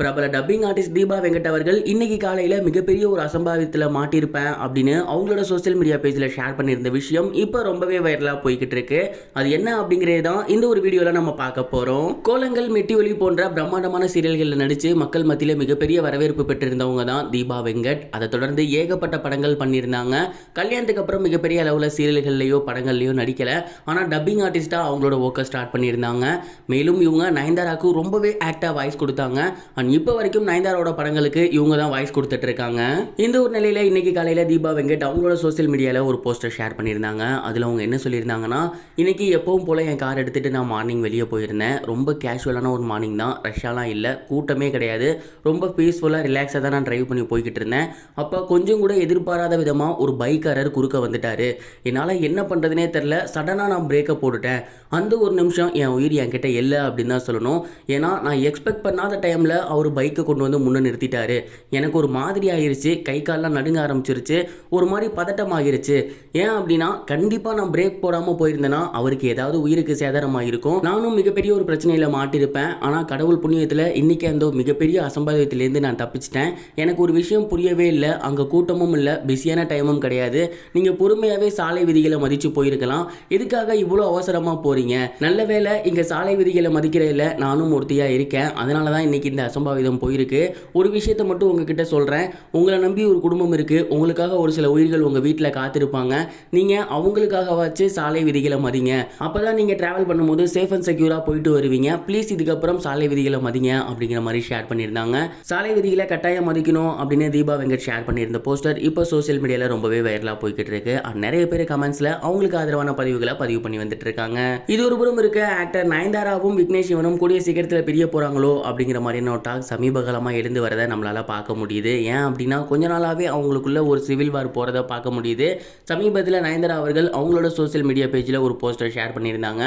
பிரபல dubbing artist Deepa Venkat அவர்கள் இன்னைக்கு காலையில் மிகப்பெரிய ஒரு அசம்பாவிதத்தில் மாட்டியிருப்பேன் அப்படின்னு அவங்களோட சோஷியல் மீடியா பேஜில் ஷேர் பண்ணியிருந்த விஷயம் இப்போ ரொம்பவே வைரலாக போய்கிட்டு இருக்கு. அது என்ன அப்படிங்கிறது தான் இந்த ஒரு வீடியோவில் நம்ம பார்க்க போகிறோம் கோலங்கள் மெட்டி ஒலி போன்ற பிரம்மாண்டமான சீரியல்களில் நடித்து மக்கள் மத்தியில் மிகப்பெரிய வரவேற்பு பெற்றிருந்தவங்க தான் தீபா வெங்கட். அதை தொடர்ந்து ஏகப்பட்ட படங்கள் பண்ணியிருந்தாங்க. கல்யாணத்துக்கு அப்புறம் மிகப்பெரிய அளவில் சீரியல்கள்லையோ படங்கள்லையோ நடிக்கல. ஆனால் டப்பிங் ஆர்டிஸ்ட்டாக அவங்களோட ஒர்க்கை ஸ்டார்ட் பண்ணியிருந்தாங்க. மேலும் இவங்க நயன்தாராவுக்கு ரொம்பவே ஆக்டாக வாய்ஸ் கொடுத்தாங்க. அண்ட் இப்போ வரைக்கும் நயன்தாரோட படங்களுக்கு இவங்க தான் வாய்ஸ் கொடுத்துட்டு இருக்காங்க இந்த ஒரு நிலையில இன்னைக்கு காலையில தீபா வெங்கட் அவங்களோட சோஷியல் மீடியாவில் ஒரு போஸ்டர் ஷேர் பண்ணியிருந்தாங்க. அதில் அவங்க என்ன சொல்லியிருந்தாங்கன்னா இன்னைக்கு எப்பவும் போல என் கார் எடுத்துட்டு நான் மார்னிங் வெளியே போயிருந்தேன். ரொம்ப கேஷுவலான ஒரு மார்னிங் தான். ரஷ்ஷாலாம் இல்லை. கூட்டமே கிடையாது. ரொம்ப பீஸ்ஃபுல்லாக ரிலாக்ஸாக தான் நான் டிரைவ் பண்ணி போய்கிட்டு இருந்தேன். அப்போ கொஞ்சம் கூட எதிர்பாராத விதமாக ஒரு பைக்காரர் குறுக்க வந்துட்டாரு. என்னால் என்ன பண்ணுறதுனே தெரில சடனாக நான் பிரேக்கை போட்டுட்டேன். அந்த ஒரு நிமிஷம் என் உயிர் என்கிட்ட இல்லை அப்படின்னு தான் சொல்லணும். ஏன்னா நான் எக்ஸ்பெக்ட் பண்ணாத டைமில் அவர் பைக்கை கொண்டு வந்து முன்னே நிறுத்திட்டாரு. எனக்கு ஒரு மாதிரி ஆயிருச்சு கை கால்லாம் நடுங்க ஆரம்பிச்சிருச்சு ஒரு மாதிரி பதட்டம் ஆகிருச்சு. ஏன் அப்படின்னா கண்டிப்பாக நான் பிரேக் போடாமல் போயிருந்தேன்னா அவருக்கு ஏதாவது உயிருக்கு சேதாரமாக இருக்கும். நானும் மிகப்பெரிய ஒரு பிரச்சனையில் மாட்டியிருப்பேன் ஆனால் கடவுள் புண்ணியத்தில் இன்றைக்கி அந்த மிகப்பெரிய அசம்பாவிதத்திலேருந்து நான் தப்பிச்சிட்டேன். எனக்கு ஒரு விஷயம் புரியவே இல்லை. அங்கே கூட்டமும் இல்லை. பிஸியான டைமும் கிடையாது. நீங்கள் பொறுமையாகவே சாலை விதிகளை மதித்து போயிருக்கலாம். எதுக்காக இவ்வளோ அவசரமாக போகிறீங்க நல்ல வேளை இங்கே சாலை விதிகளை மதிக்கிறதில்ல நானும் ஒருத்தியாக இருக்கேன். அதனால தான் இன்னைக்கு இந்த அசம்பாவிதம் போயிருக்கு. ஒரு விஷயத்தை மட்டும் உங்ககிட்ட சொல்கிறேன் உங்களை நம்பி ஒரு குடும்பம் இருக்குது உங்களுக்காக ஒரு சில உயிர்கள் உங்கள் வீட்டில் காத்திருப்பாங்க. நீங்கள் அவங்களுக்காக வச்சு சாலை விதிகளை மதிங்க. அப்போ தான் நீங்கள் ட்ராவல் பண்ணும்போது சேஃப் அண்ட் செக்யூரா போயிட்டு வருவீங்க. ப்ளீஸ் இதுக்கப்புறம் சாலை விதிகளை மதிங்க அப்படிங்கிற மாதிரி ஷேர் பண்ணியிருந்தாங்க. சாலை விதிகளை கட்டாயம் மதிக்கணும் அப்படின்னு தீபா வெங்கட் ஷேர் பண்ணியிருந்த போஸ்டர் இப்போ சோஷியல் மீடியாவில் ரொம்பவே வைரலாக போய்கிட்டு இருக்கு. நிறைய பேர் கமெண்ட்ஸில் அவங்களுக்கு ஆதரவான பதிவுகளை பதிவு பண்ணி வந்துட்டு இருக்காங்க. இது ஒரு புறம் இருக்க ஆக்டர் நயன்தாராவும் விக்னேஷ் சிவனும் கூடிய சீக்கிரத்தில் பிரிய போகிறாங்களோ அப்படிங்கிற மாதிரியான ஒரு டாக் சமீபகாலமாக எழுந்து வரதை நம்மளால் பார்க்க முடியுது. ஏன் அப்படின்னா கொஞ்ச நாளாகவே அவங்களுக்குள்ள ஒரு சிவில் வார் போகிறத பார்க்க முடியுது. சமீபத்தில் நயன்தாரா அவர்கள் அவங்களோட சோஷியல் மீடியா பேஜில் ஒரு போஸ்டர் ஷேர் பண்ணியிருந்தாங்க.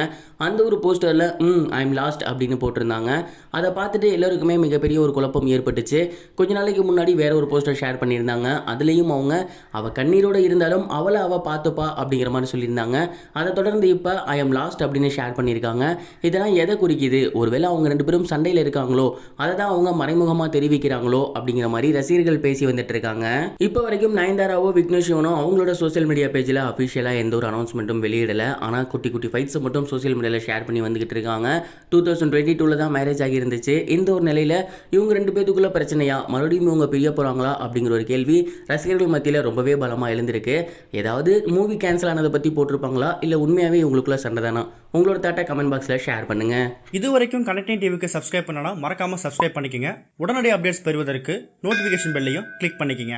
அந்த ஒரு போஸ்டரில் ம் ஐ எம் லாஸ்ட் அப்படின்னு போட்டிருந்தாங்க. அதை பார்த்துட்டு எல்லாருக்குமே மிகப்பெரிய ஒரு குழப்பம் ஏற்பட்டுச்சு. கொஞ்ச நாளைக்கு முன்னாடி வேற ஒரு போஸ்டர் ஷேர் பண்ணியிருந்தாங்க. அதுலேயும் அவங்க அவள் கண்ணீரோடு இருந்தாலும் அவளை அவள் பார்த்துப்பா அப்படிங்கிற மாதிரி சொல்லியிருந்தாங்க. அதை தொடர்ந்து இப்போ ஐ எம் லாஸ்ட் அப்படின்னு ஷேர் பண்ணியிருக்காங்க. இதெல்லாம் எதை குறிக்குது? ஒருவேளை அவங்க ரெண்டு பேரும் சண்டையில் இருக்காங்களோ அதை தான் அவங்க மறைமுகமாக தெரிவிக்கிறாங்களோ அப்படிங்கிற மாதிரி ரசிகர்கள் பேசி வந்துட்டு இருக்காங்க. இப்போ வரைக்கும் நயன்தாராவோ விக்னேஷ் சிவனோ அவங்களோட சோஷியல் மீடியா பேஜில் அஃபிஷியலாக எந்த ஒரு அனௌன்ஸ்மெண்ட்டும் வெளியிடலை. ஆனால் குட்டி குட்டி ஃபைட்ஸை மட்டும் சோஷியல் மீடியாவில் ஷேர் பண்ணி வந்துகிட்டு இருக்காங்க. டூ தௌசண்ட் டுவெண்ட்டி டூவில் தான் மேரேஜ் ஆகியிருந்துச்சு. இந்த ஒரு நிலையில் இவங்க ரெண்டு பேத்துக்குள்ள பிரச்சனையா? மறுபடியும் இவங்க பிரிய போகிறாங்களா அப்படிங்கிற ஒரு கேள்வி ரசிகர்கள் மத்தியில் ரொம்பவே பலமாக எழுந்திருக்கு. ஏதாவது மூவி கேன்சல் ஆனதை பற்றி போட்டிருப்பாங்களா? இல்லை உண்மையாகவே இவங்களுக்குள்ள சண்டை தானா? உங்களோட தாட்டை கமெண்ட் பாக்ஸில் ஷேர் பண்ணுங்கள் இது வரைக்கும் கனெக்டிங் டிவிக்கு சப்ஸ்கிரைப் பண்ணனா மறக்காம சப்ஸ்கிரைப் பண்ணிக்கங்க. உடனடி அப்டேட்ஸ் பெறுவதற்கு நோட்டிஃபிகேஷன் பெல்லையும் கிளிக் பண்ணிக்கங்க.